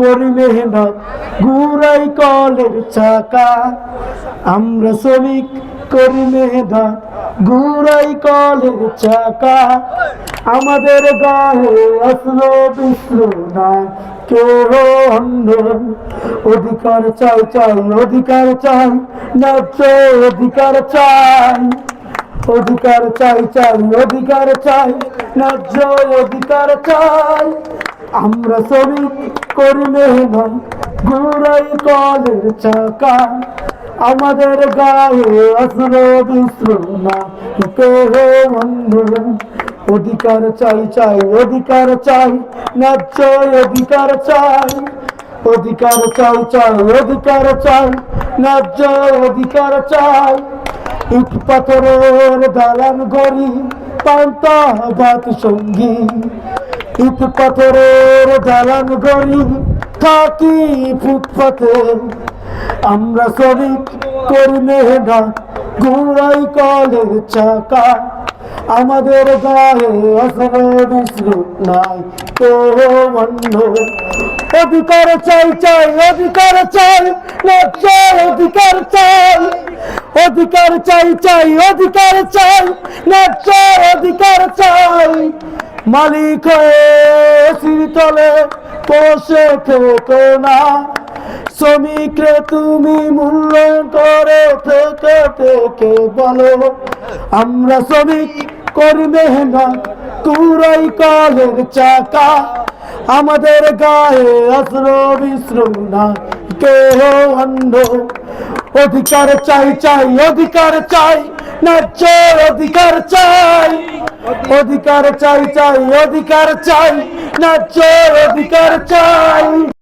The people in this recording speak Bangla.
করি মেহনত, ঘুরাই কলের চাকা। আমরা শ্রমিক, করি মেহনত, ঘুরাই কলের চাকা। আমাদের গায়ে আসলো বিশ্ব না কেউ অন্ধ অধিকার চাই চাই, অধিকার চাই, ন্যায্য অধিকার চাই। অধিকার চাই চাই, অধিকার চাই, ন্যায্য অধিকার চাই। আমরা শ্রমিক করি মেহনত ঘুরাই কলের চাকা। আমাদের গায়ে আসলো বন্ধ? অধিকার চাই চাই, অধিকার চাই, ন্যায্য অধিকার চাই। অধিকার চাই চাই, অধিকার চাই, ন্যায্য অধিকার চাই। ইট পাথরের দালান গড়ি পান্তা বাত সঙ্গী। ইট পাথরের দালান গড়ি থাকি ফুটপাতে। আমরা শ্রমিক করি মেহনত ঘুরাই কলের চাকা। আমাদের গায়ে আসলে বিশ্রুপ নাই অধিকার চাই চাই, অধিকার চাই ন্যায্য অধিকার চাই। অধিকার চাই চাই, অধিকার চাই ন্যায্য অধিকার চাই মালিক হয়ে শীতলে বসে থেকো না। শ্রমিকরে তুমি মূল্যায়ন করে থেকে থেকে বলো, আমরা শ্রমিক করি মেহনত, কুড়াই কালের চাকা। আমাদের গায়ে আসলো বিশ্রম না কেহ অন্ধ। অধিকার চাই চাই, অধিকার চাই ন্যায্য অধিকার চাই। অধিকার চাই চাই অধিকার চাই ন্যায্য অধিকার চাই।